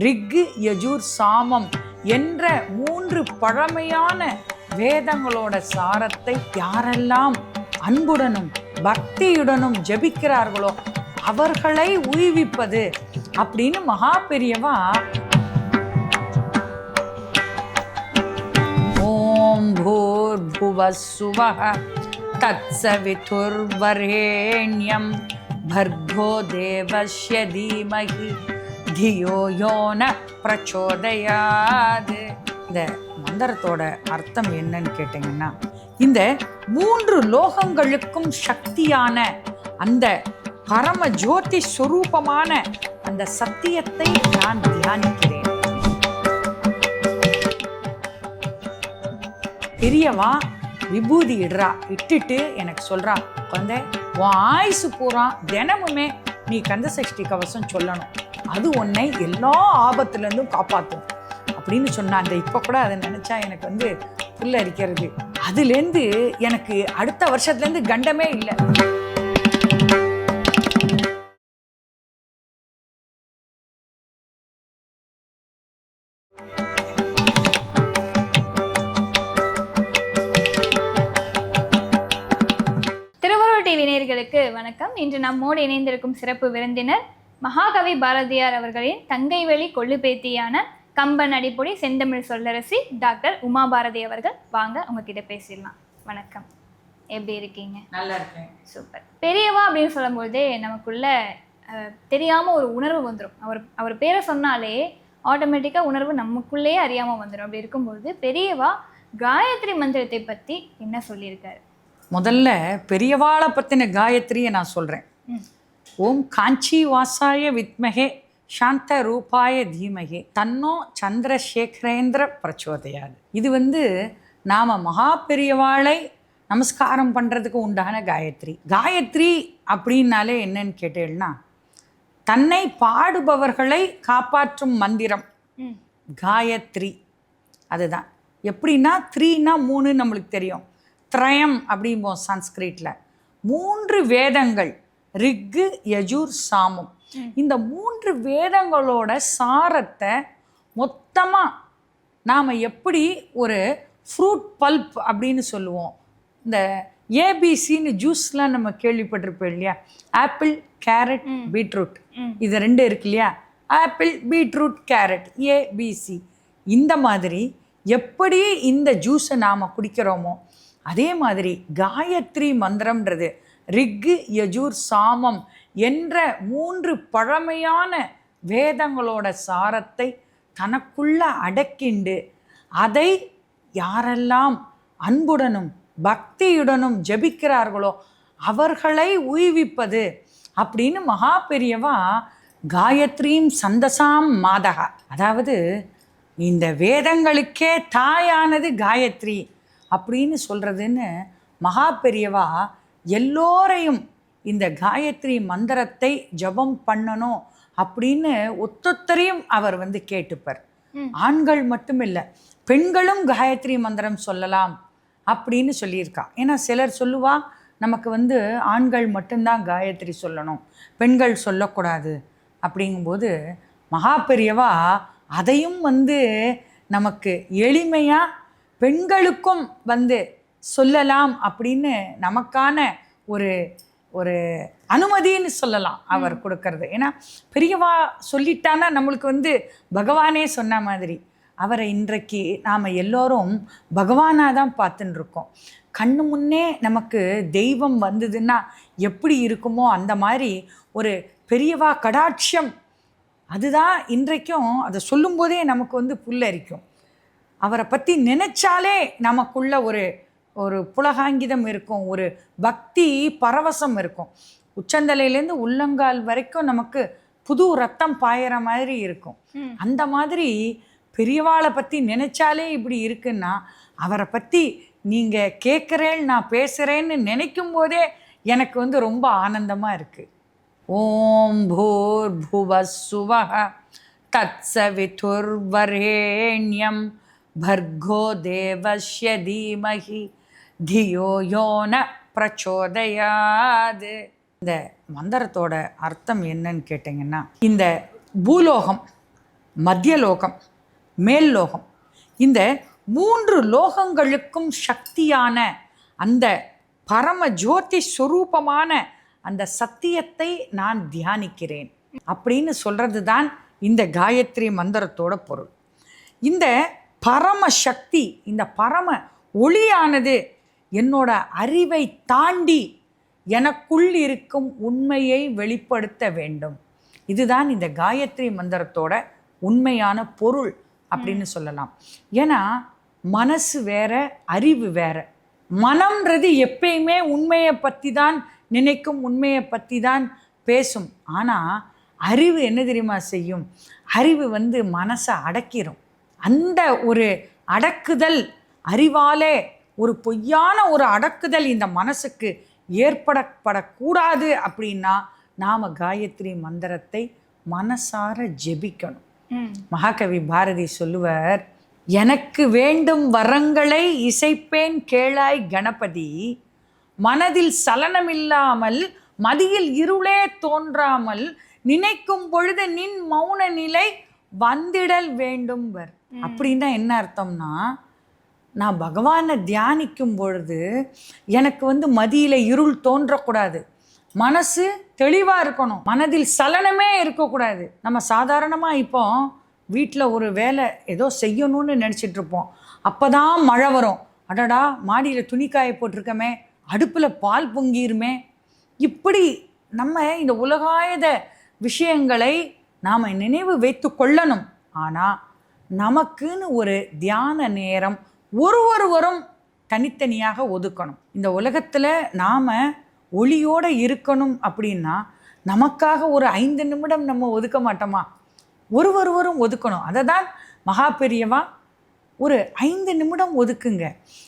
ரிக்கு யஜூர் சாமம் என்ற மூன்று பழமையான வேதங்களோட சாரத்தை யாரெல்லாம் அன்புடனும் பக்தியுடனும் ஜெபிக்கிறார்களோ அவர்களை உய்விப்பது அப்படின்னு மகா பெரியவா ஓம் भूर्भुवस्सुवः तत्सवितुर्वरेण्यं भर्गो देवस्य धीमहि धियो யோ ந பிரச்சோதயாது. இந்த மந்திரத்தோட அர்த்தம் என்னன்னு கேட்டிங்கன்னா இந்த மூன்று லோகங்களுக்கும் சக்தியான அந்த பரம ஜோதி ஸ்வரூபமான அந்த சத்தியத்தை நான் தியானிக்கிறேன். பெரியவா விபூதி இடுறா இட்டுட்டு எனக்கு சொல்றா குழந்தை உன் ஆயுசு பூரா தினமுமே நீ கந்த சஷ்டி கவசம் சொல்லணும். அது உன்னை எல்லா ஆபத்துலேருந்தும் காப்பாற்றும் அப்படின்னு சொன்னா அந்த இப்போ கூட அதை நினச்சா எனக்கு வந்து புல்லரிக்கிறது அதுலேருந்து எனக்கு அடுத்த வருஷத்துலேருந்து கண்டமே இல்லை. டிவி வணக்கம். இன்று நம்மோடு இணைந்திருக்கும் சிறப்பு விருந்தினர் மகாகவி பாரதியார் அவர்களின் தங்கைவெளி கொள்ளுப்பேத்தியான கம்பன் அடிப்பொடி செந்தமிழ் சொல்லரசி டாக்டர் உமா பாரதி அவர்கள். வாங்க உங்ககிட்ட பேசிடலாம். வணக்கம். எப்படி இருக்கீங்க? நல்லா இருக்கேன். சூப்பர். பெரியவா அப்படின்னு சொல்லும்போதே நமக்குள்ள அஹ், தெரியாம ஒரு உணர்வு வந்துடும் அவர் அவர் பேரை சொன்னாலே ஆட்டோமேட்டிக்காக உணர்வு நமக்குள்ளேயே அறியாம வந்துடும் அப்படி இருக்கும்போது பெரியவா காயத்ரி மந்திரத்தை பத்தி என்ன சொல்லியிருக்காரு? முதல்ல பெரியவாளை பற்றின காயத்ரியை நான் சொல்கிறேன். ஓம் காஞ்சி வாசாய வித்மகே சாந்த ரூபாய தீமகே தன்னோ சந்திரசேகரேந்திர பிரச்சோதயாது. இது வந்து நாம் மகா பெரியவாளை நமஸ்காரம் பண்ணுறதுக்கு உண்டான காயத்ரி. காயத்ரி அப்படின்னாலே என்னன்னு கேட்டேன்னா தன்னை பாடுபவர்களை காப்பாற்றும் மந்திரம். காயத்ரி. அதுதான். எப்படின்னா த்ரீனா மூணு நம்மளுக்கு தெரியும். த்ரயம் அப்படிம்போம் சன்ஸ்கிரிட்டில் மூன்று வேதங்கள். ரிக்கு யஜூர் சாமம் இந்த மூன்று வேதங்களோட சாரத்தை மொத்தமாக நாம் எப்படி ஒரு ஃப்ரூட் பல்ப் அப்படின்னு சொல்லுவோம். இந்த ஏபிசின்னு ஜூஸ்லாம் நம்ம கேள்விப்பட்டிருப்போம் இல்லையா? Apple carrot beetroot. இது ரெண்டு இருக்கு இல்லையா? ஆப்பிள் பீட்ரூட் கேரட் ஏபிசி இந்த மாதிரி எப்படி இந்த ஜூஸை நாம் குடிக்கிறோமோ அதே மாதிரி காயத்ரி மந்திரம்ன்றது ரிக்கு யஜூர் சாமம் என்ற மூன்று பழமையான வேதங்களோட சாரத்தை தனக்குள்ள அடக்கிண்டு அதை யாரெல்லாம் அன்புடனும் பக்தியுடனும் ஜபிக்கிறார்களோ அவர்களை உய்விப்பது அப்படின்னு மகா பெரியவா காயத்ரீம் சந்தசாம் மாதகா. அதாவது இந்த வேதங்களுக்கே தாயானது காயத்ரி அப்படின்னு சொல்கிறதுன்னு மகா பெரியவா எல்லோரையும் இந்த காயத்ரி மந்திரத்தை ஜெபம் பண்ணணும் அப்படின்னு ஒத்தொத்தரையும் அவர் வந்து கேட்டுப்பார். ஆண்கள் மட்டும் இல்லை பெண்களும் காயத்ரி மந்திரம் சொல்லலாம் அப்படின்னு சொல்லியிருக்கா ஏன்னா சிலர் சொல்லுவா நமக்கு வந்து ஆண்கள் மட்டும்தான் காயத்ரி சொல்லணும் பெண்கள் சொல்லக்கூடாது அப்படிங்கும்போது மகா பெரியவா அதையும் வந்து நமக்கு எளிமையாக பெண்களுக்கும் வந்து சொல்லலாம் அப்படின்னு நமக்கான ஒரு ஒரு அனுமதின்னு சொல்லலாம் அவர் கொடுக்கறது. ஏன்னா பெரியவா சொல்லிட்டானா நம்மளுக்கு வந்து பகவானே சொன்ன மாதிரி அவரை இன்றைக்கு நாம் எல்லோரும் பகவானாக தான் பார்த்துன்னு இருக்கோம் கண்ணு முன்னே நமக்கு தெய்வம் வந்ததுன்னா எப்படி இருக்குமோ அந்த மாதிரி ஒரு பெரியவா கடாட்சியம் அதுதான் இன்றைக்கும் அதை சொல்லும்போதே நமக்கு வந்து புல்லரிக்கும். அவரை பற்றி நினைச்சாலே நமக்குள்ள ஒரு ஒரு புலகாங்கிதம் இருக்கும் ஒரு பக்தி பரவசம் இருக்கும் உச்சந்தலையிலேருந்து உள்ளங்கால் வரைக்கும் நமக்கு புது ரத்தம் பாயிற மாதிரி இருக்கும் ம். அந்த மாதிரி பெரியவாளை பற்றி நினைச்சாலே இப்படி இருக்குன்னா அவரை பற்றி நீங்கள் கேட்குறேன் நான் பேசுகிறேன்னு நினைக்கும் போதே எனக்கு வந்து ரொம்ப ஆனந்தமாக இருக்குது ஓம் பூர் புவசுவः தத்சவிதுர்வரேண்யம் भर्गो देवस्य धीमहि தியோ யோன பிரச்சோதயாது. இந்த மந்திரத்தோட அர்த்தம் என்னன்னு கேட்டிங்கன்னா இந்த பூலோகம் மத்திய லோகம் மேல் லோகம் இந்த மூன்று லோகங்களுக்கும் சக்தியான அந்த பரம ஜோதி ஸ்வரூபமான அந்த சத்தியத்தை நான் தியானிக்கிறேன் அப்படின்னு சொல்கிறது தான் இந்த காயத்ரி மந்திரத்தோட பொருள். இந்த பரம சக்தி இந்த பரம ஒளியானது என்னோட அறிவை தாண்டி எனக்குள் இருக்கும் உண்மையை வெளிப்படுத்த வேண்டும். இதுதான் இந்த காயத்ரி மந்திரத்தோட உண்மையான பொருள் அப்படின்னு சொல்லலாம். ஏன்னா மனசு வேற அறிவு வேற. மனம்ன்றது எப்பயுமே உண்மையை பற்றி தான் நினைக்கும் உண்மையை பற்றி தான் பேசும். ஆனால் அறிவு என்ன தெரியுமா செய்யும்? அறிவு வந்து மனசை அடக்கிரும். அந்த ஒரு அடக்குதல் அறிவாலே ஒரு பொய்யான ஒரு அடக்குதல் இந்த மனசுக்கு ஏற்படப்படக்கூடாது அப்படின்னா நாம் காயத்ரி மந்திரத்தை மனசார ஜெபிக்கணும். மகாகவி பாரதி சொல்லுவர் எனக்கு வேண்டும் வரங்களை இசைப்பேன் கேளாய் கணபதி. மனதில் சலனமில்லாமல் மதியில் இருளே தோன்றாமல் நினைக்கும் பொழுது நின் மௌன நிலை வந்திடல் வேண்டும் அப்படின்னா என்ன அர்த்தம்னா நான் பகவானை தியானிக்கும் பொழுது எனக்கு வந்து மதியில் இருள் தோன்றக்கூடாது. மனசு தெளிவாக இருக்கணும். மனதில் சலனமே இருக்கக்கூடாது. நம்ம சாதாரணமாக இப்போ வீட்டில் ஒரு வேலை ஏதோ செய்யணும்னு நினச்சிட்ருப்போம் அப்போ தான் மழை வரும். அடடா மாடியில் துணி காய போட்டிருக்கமே அடுப்பில் பால் பொங்கிருமே. இப்படி நம்ம இந்த உலகாயத விஷயங்களை நாம் நினைவு வைத்து கொள்ளணும். ஆனால் நமக்குன்னு ஒரு தியான நேரம் ஒரு ஒருவரும் தனித்தனியாக ஒதுக்கணும். இந்த உலகத்தில் நாம் ஒளியோடு இருக்கணும் அப்படின்னா நமக்காக ஒரு ஐந்து நிமிடம் நம்ம ஒதுக்க மாட்டோமா? ஒரு ஒருவரும் ஒதுக்கணும். அதை தான் மகா பெரியவா ஒரு ஐந்து நிமிடம் ஒதுக்குங்க.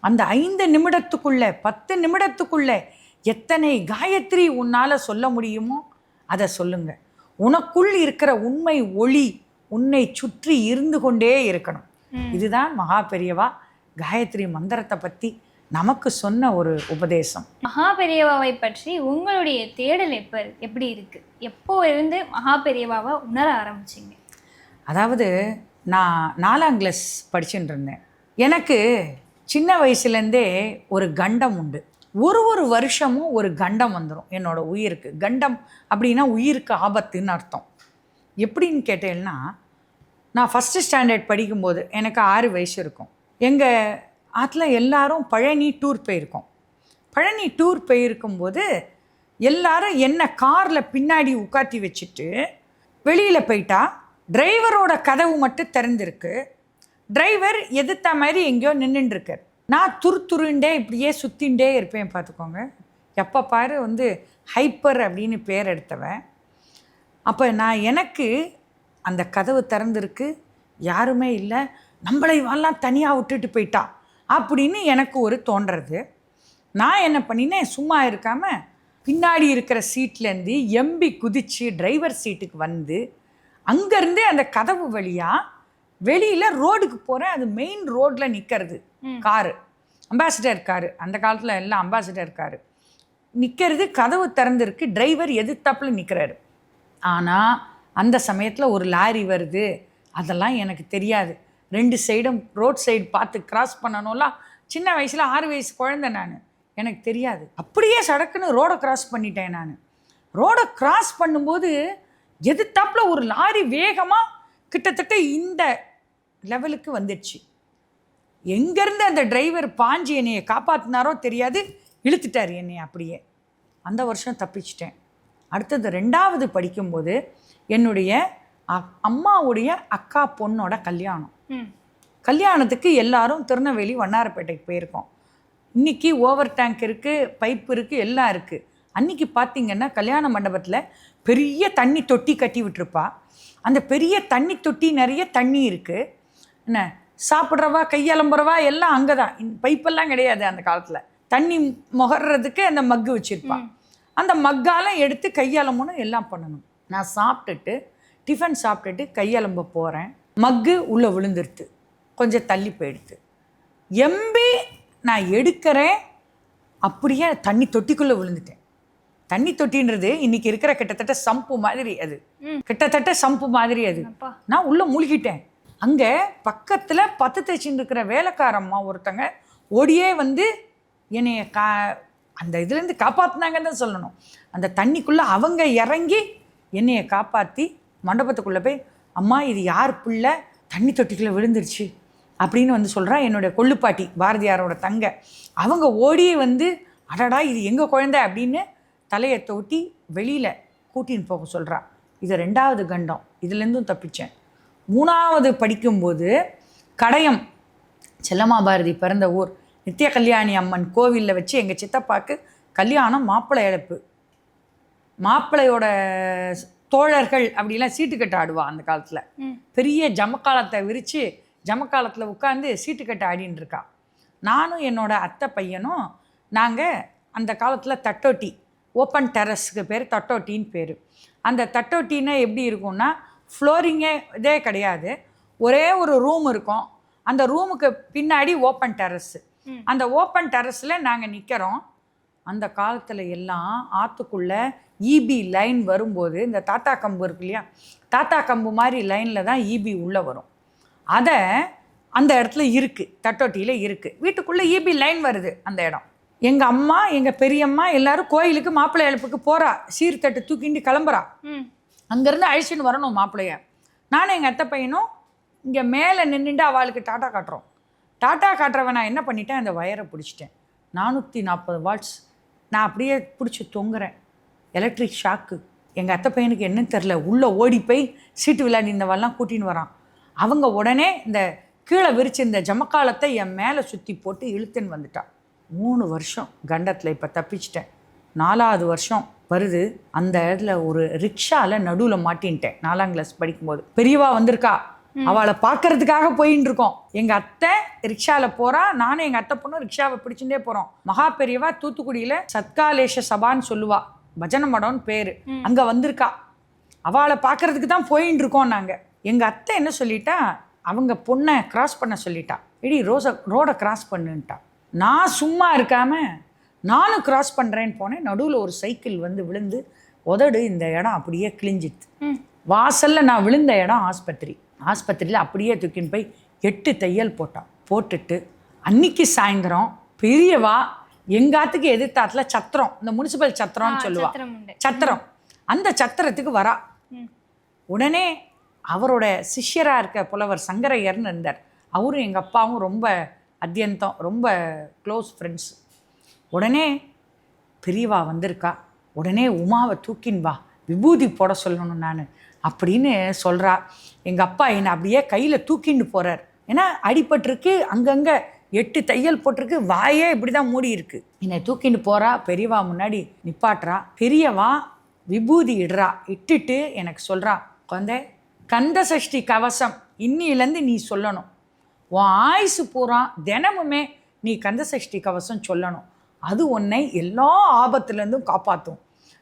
அந்த ஐந்து நிமிடத்துக்குள்ள பத்து நிமிடத்துக்குள்ள எத்தனை காயத்ரி உன்னால் சொல்ல முடியுமோ அதை சொல்லுங்க. உனக்குள் இருக்கிற உண்மை ஒளி உன்னை சுற்றி இருந்து கொண்டே இருக்கணும். இதுதான் மகா பெரியவா காயத்ரி மந்திரத்தை பற்றி நமக்கு சொன்ன ஒரு உபதேசம். மகா பெரியவாவை பற்றி உங்களுடைய தேடல் எப்ப எப்படி இருக்கு? எப்போ இருந்து மகா பெரியவாவை உணர ஆரம்பிச்சீங்க? அதாவது நான் நாலாம் கிளாஸ் படிச்சுட்டு இருந்தேன். எனக்கு சின்ன வயசுலேருந்தே ஒரு கண்டம் உண்டு. ஒரு ஒரு வருஷமும் ஒரு கண்டம் வந்துடும் என்னோட உயிருக்கு. கண்டம் அப்படின்னா உயிருக்கு ஆபத்துன்னு அர்த்தம். எப்படின்னு கேட்டேன்னா நான் ஃபஸ்ட்டு ஸ்டாண்டர்ட் படிக்கும்போது எனக்கு ஆறு வயசு இருக்கும். எங்கள் ஆற்றுல எல்லாரும் பழனி டூர் போயிருக்கோம். பழனி டூர் போயிருக்கும்போது எல்லாரும் என்ன காரில் பின்னாடி உட்காத்தி வச்சுட்டு வெளியில் போயிட்டா டிரைவரோட கதவு மட்டும் திறந்திருக்கு. டிரைவர் எதிர்த்த மாதிரி எங்கேயோ நின்றுட்டுருக்கார் நான் துரு துருண்டே இப்படியே சுற்றிண்டே இருப்பேன் பார்த்துக்கோங்க. எப்போ பாரு வந்து ஹைப்பர் அப்படின்னு பேர் எடுத்தவன். அப்போ நான் எனக்கு அந்த கதவு திறந்திருக்கு. யாருமே இல்லை. நம்மளை எல்லாம் தனியாக விட்டுட்டு போயிட்டா அப்படின்னு எனக்கு ஒரு தோன்றது. நான் என்ன பண்ணினேன் சும்மா இருக்காமல் பின்னாடி இருக்கிற சீட்லேருந்து எம்பி குதிச்சு டிரைவர் சீட்டுக்கு வந்து அங்கேருந்து அந்த கதவு வழியாக வெளியில் ரோடுக்கு போகிறேன் அது மெயின் ரோட்டில் நிற்கிறது காரு. Ambassador car. அந்த காலத்தில் எல்லாம் அம்பாசிடர் காரு. நிற்கிறது கதவு திறந்திருக்கு. டிரைவர் எதிர்த்தாப்புல நிற்கிறாரு ஆனால் அந்த சமயத்தில் ஒரு லாரி வருது. அதெல்லாம் எனக்கு தெரியாது. ரெண்டு சைடும் ரோட் சைடு பார்த்து கிராஸ் பண்ணணும்லாம் சின்ன வயசில் ஆறு வயசு குழந்த நான். எனக்கு தெரியாது. அப்படியே சடக்குன்னு ரோடை கிராஸ் பண்ணிட்டேன் நான். ரோடை கிராஸ் பண்ணும்போது எதிர்த்தாப்புல ஒரு லாரி வேகமாக கிட்டத்தட்ட இந்த லெவலுக்கு வந்துடுச்சு. எங்கேருந்து அந்த டிரைவர் பாஞ்சு என்னையை காப்பாற்றினாரோ தெரியாது. இழுத்துட்டார் என்னை அப்படியே. அந்த வருஷம் தப்பிச்சிட்டேன். அடுத்தது ரெண்டாவது படிக்கும்போது என்னுடைய அம்மாவுடைய அக்கா பொண்ணோட கல்யாணம். கல்யாணத்துக்கு எல்லாரும் திருநெல்வேலி வண்ணாரப்பேட்டைக்கு போயிருக்கோம். இன்னைக்கு ஓவர் டேங்க் இருக்குது பைப் இருக்குது எல்லாம் இருக்குது அன்னைக்கு பார்த்தீங்கன்னா கல்யாண மண்டபத்தில் பெரிய தண்ணி தொட்டி கட்டி விட்டுருப்பா. அந்த பெரிய தண்ணி தொட்டி நிறைய தண்ணி இருக்குது என்ன சாப்பிட்றவா கையலம்புறவா எல்லாம் அங்கே தான் பைப்பெல்லாம் கிடையாது அந்த காலத்தில். தண்ணி முகர்றதுக்கு அந்த மக்கு வச்சுருப்பா. அந்த மக்கால எடுத்து கையலம்பணும் எல்லாம் பண்ணணும். நான் சாப்பிட்டுட்டு டிஃபன் சாப்பிட்டுட்டு கையலம்ப போகிறேன் மக்கு உள்ளே விழுந்துருது கொஞ்சம் தள்ளி போயிடுது எம்பி நான் எடுக்கிறேன். அப்படியே தண்ணி தொட்டிக்குள்ளே விழுந்துட்டேன். தண்ணி தொட்டின்றது இன்னைக்கு இருக்கிற கிட்டத்தட்ட சம்பு மாதிரி அது. கிட்டத்தட்ட சம்பு மாதிரி அது. நான் உள்ள மூழ்கிட்டேன். அங்கே பக்கத்தில் பத்து தைச்சின்னு இருக்கிற வேலைக்காரம்மா ஒருத்தங்க ஓடியே வந்து என்னைய கா அந்த இதுலேருந்து காப்பாற்றினாங்கன்னு தான் சொல்லணும். அந்த தண்ணிக்குள்ளே அவங்க இறங்கி என்னைய காப்பாற்றி மண்டபத்துக்குள்ளே போய் அம்மா இது யார் பிள்ளை? தண்ணி தொட்டிக்குள்ளே விழுந்துருச்சு அப்படின்னு வந்து சொல்கிறா என்னுடைய கொள்ளுப்பாட்டி பாரதியாரோட தங்க. அவங்க ஓடி வந்து அடடா இது எங்கள் குழந்தை? அப்படின்னு தலையை தொட்டி வெளியில் கூட்டின்னு போக சொல்கிறா இது ரெண்டாவது கண்டம். இதுலேருந்தும் தப்பித்தேன் மூணாவது படிக்கும்போது கடையம் செல்லம்மா பாரதி பிறந்த ஊர் நித்திய கல்யாணி அம்மன் கோவிலில் வச்சு எங்கள் சித்தப்பாக்கு கல்யாணம் மாப்பிள்ளை இழப்பு. மாப்பிள்ளையோட தோழர்கள் அப்படிலாம் சீட்டுக்கட்டு ஆடுவா அந்த காலத்தில். பெரிய ஜமக்காலத்தை விரித்து ஜமக்காலத்தில் உட்காந்து சீட்டுக்கட்டு ஆடின்னு இருக்கா. நானும் என்னோட அத்தை பையனும் நாங்கள் அந்த காலத்தில் தட்டோட்டி ஓப்பன் டெரஸ்க்கு பேர் தட்டோட்டின்னு பேர். அந்த தட்டோட்டின்னா எப்படி இருக்கும்னா ஃப்ளோரிங்கே இதே கிடையாது. ஒரே ஒரு ரூம் இருக்கும். அந்த ரூமுக்கு பின்னாடி ஓப்பன் டெரஸ். அந்த ஓப்பன் டெரஸில் நாங்கள் நிற்கிறோம் அந்த காலத்தில் எல்லாம் ஆற்றுக்குள்ளே ஈபி லைன் வரும்போது இந்த தாத்தா கம்பு இருக்கு இல்லையா? தாத்தா கம்பு மாதிரி லைனில் தான் ஈபி உள்ளே வரும். அதை அந்த இடத்துல இருக்குது தட்டொட்டியில் இருக்குது வீட்டுக்குள்ளே ஈபி லைன் வருது அந்த இடம். எங்கள் அம்மா எங்கள் பெரியம்மா எல்லாரும் கோயிலுக்கு மாப்பிள்ளை எழுப்புக்கு போகிறா சீர்தட்டு தூக்கிண்டு கிளம்புறா. அங்கேருந்து அழிச்சின்னு வரணும் மாப்பிள்ளைய. நானும் எங்கள் அத்தை பையனும் இங்கே மேலே நின்றுட்டு அவளுக்கு டாட்டா காட்டுறோம். டாட்டா காட்டுறவன் நான் என்ன பண்ணிட்டேன்? அந்த வயரை பிடிச்சிட்டேன். நானூற்றி நாற்பது வாட்ஸ் நான் அப்படியே பிடிச்சி தொங்குறேன். எலக்ட்ரிக் ஷாக்கு எங்கள் அத்தை பையனுக்கு என்னன்னு தெரில உள்ளே ஓடி போய் சீட்டு விளையாடினவெல்லாம் கூட்டின்னு வரான். அவங்க உடனே இந்த கீழே விரிச்சிருந்த ஜமக்காலத்தை என் மேலே சுற்றி போட்டு இழுத்துன்னு வந்துட்டான். மூணு வருஷம் கண்டத்தில் இப்போ தப்பிச்சிட்டேன். நாலாவது வருஷம் வருது. அந்த இடத்துல ஒரு ரிக்ஷாவில் நடுவில் மாட்டின்ட்டேன். நாலாம் கிளாஸ் படிக்கும்போது. பெரியவா வந்திருக்கா? அவளை பார்க்கறதுக்காக போயின்னு இருக்கோம் எங்கள் அத்தை ரிக்ஷாவில் போகிறா நானும் எங்கள் அத்தை பொண்ணும் ரிக்ஷாவை பிடிச்சுட்டே போகிறோம் மகா பெரியவா தூத்துக்குடியில் சத்காலேஷ சபான்னு சொல்லுவா. பஜனை மடம்னு பேர். அங்கே வந்திருக்கா. அவளை பார்க்கறதுக்கு தான் போயின்னு இருக்கோம் நாங்கள் எங்கள் அத்தை என்ன சொல்லிட்டா? அவங்க பொண்ணை கிராஸ் பண்ண சொல்லிட்டா. இடி ரோஸை ரோடை கிராஸ் பண்ணுன்ட்டா. நான் சும்மா இருக்காம நானும் கிராஸ் பண்ணுறேன்னு போனேன். நடுவில் ஒரு சைக்கிள் வந்து விழுந்து உதடு இந்த இடம் அப்படியே கிழிஞ்சிட்டு வாசலில் நான் விழுந்த இடம் ஆஸ்பத்திரி. ஆஸ்பத்திரியில் அப்படியே தூக்கின்னு போய் எட்டு தையல் போட்டான். போட்டுட்டு அன்னைக்கு சாயந்தரம் பெரியவா எங்காத்துக்கு எதிர்த்தாத்துல சத்திரம். இந்த முனிசிபல் சத்திரம்னு சொல்லுவா. சத்திரம் அந்த சத்திரத்துக்கு வரா. உடனே அவரோட சிஷ்யராக இருக்க புலவர் சங்கரையர்னு இருந்தார். அவரும் எங்கள் அப்பாவும் ரொம்ப அத்தியந்தம் ரொம்ப க்ளோஸ் ஃப்ரெண்ட்ஸ் உடனே பெரியவா வந்திருக்கா. உடனே உமாவை தூக்கின் வா. விபூதி போட சொல்லணும் நான். அப்படின்னு சொல்கிறா எங்கள் அப்பா என்னை அப்படியே கையில் தூக்கின்னு போகிறார் ஏன்னா அடிபட்டிருக்கு அங்கங்கே எட்டு தையல் போட்டிருக்கு வாயே இப்படி தான் மூடி இருக்கு. என்னை தூக்கின்னு போகிறா பெரியவா முன்னாடி நிப்பாட்டுறா. பெரியவா விபூதி இடுறா இட்டுட்டு எனக்கு சொல்கிறா குழந்தை கந்த சஷ்டி கவசம் இன்னிலேருந்து நீ சொல்லணும். உன் ஆயுசு பூரா தினமுமே நீ கந்த சஷ்டி கவசம் சொல்லணும். அது உன்னை எல்லா ஆபத்துலேருந்தும் காப்பாற்றும்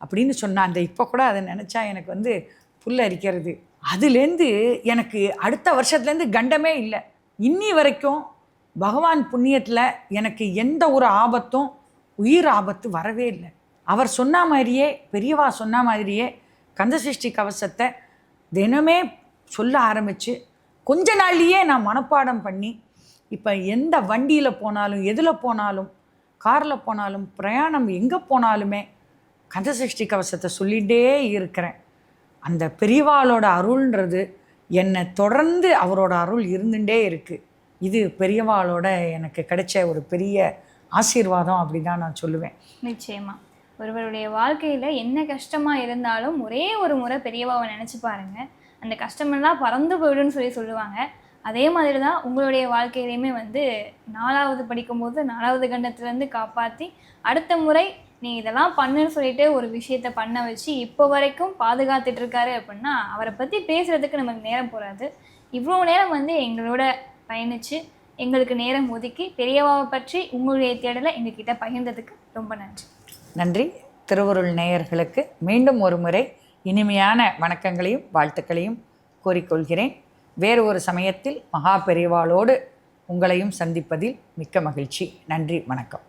அப்படின்னு சொன்னான் அந்த இப்போ கூட அதை நினச்சா எனக்கு வந்து புல் அரிக்கிறது. அதுலேருந்து எனக்கு அடுத்த வருஷத்துலேருந்து கண்டமே இல்லை. இன்னி வரைக்கும் பகவான் புண்ணியத்தில் எனக்கு எந்த ஒரு ஆபத்தும் உயிர் ஆபத்து வரவே இல்லை. அவர் சொன்ன மாதிரியே பெரியவா சொன்ன மாதிரியே கந்தசஷ்டி கவசத்தை தினமே சொல்ல ஆரம்பித்து கொஞ்ச நாள்லேயே நான் மனப்பாடம் பண்ணி இப்போ எந்த வண்டியில் போனாலும் எதில் போனாலும் காரில் போனாலும் பிரயாணம் எங்கே போனாலுமே கந்தசஷ்டி கவசத்தை சொல்லிகிட்டே இருக்கிறேன். அந்த பெரியவாளோட அருள்ன்றது என்னை தொடர்ந்து அவரோட அருள் இருந்துகிட்டே இருக்குது இது பெரியவாளோட எனக்கு கிடைச்ச ஒரு பெரிய ஆசீர்வாதம் அப்படி தான் நான் சொல்லுவேன். நிச்சயமா. ஒருவருடைய வாழ்க்கையில் என்ன கஷ்டமாக இருந்தாலும் ஒரே ஒரு முறை பெரியவாவை நினச்சி பாருங்கள் அந்த கஷ்டமெல்லாம் பறந்து போயிடும்னு சொல்லி சொல்லுவாங்க. அதே மாதிரி தான் உங்களுடைய வாழ்க்கையிலையுமே வந்து நாலாவது படிக்கும்போது நாலாவது கண்டத்துலேருந்து காப்பாற்றி அடுத்த முறை நீ இதெல்லாம் பண்ணுன்னு சொல்லிட்டு ஒரு விஷயத்த பண்ண வச்சு இப்போ வரைக்கும் பாதுகாத்துட்டு இருக்காரு அப்படின்னா அவரை பற்றி பேசுறதுக்கு நமக்கு நேரம் போகாது இவ்வளோ நேரம் வந்து எங்களோட பயணித்து எங்களுக்கு நேரம் ஒதுக்கி பெரியவாவை பற்றி உங்களுடைய தேடலை எங்ககிட்ட பகிர்ந்ததுக்கு ரொம்ப நன்றி. நன்றி. திருவருள் நேயர்களுக்கு மீண்டும் ஒரு முறை இனிமையான வணக்கங்களையும் வாழ்த்துக்களையும் கூறிக்கொள்கிறேன். வேறு ஒரு சமயத்தில் மகா பெரிவாளோடு உங்களையும் சந்திப்பதில் மிக்க மகிழ்ச்சி. நன்றி. வணக்கம்.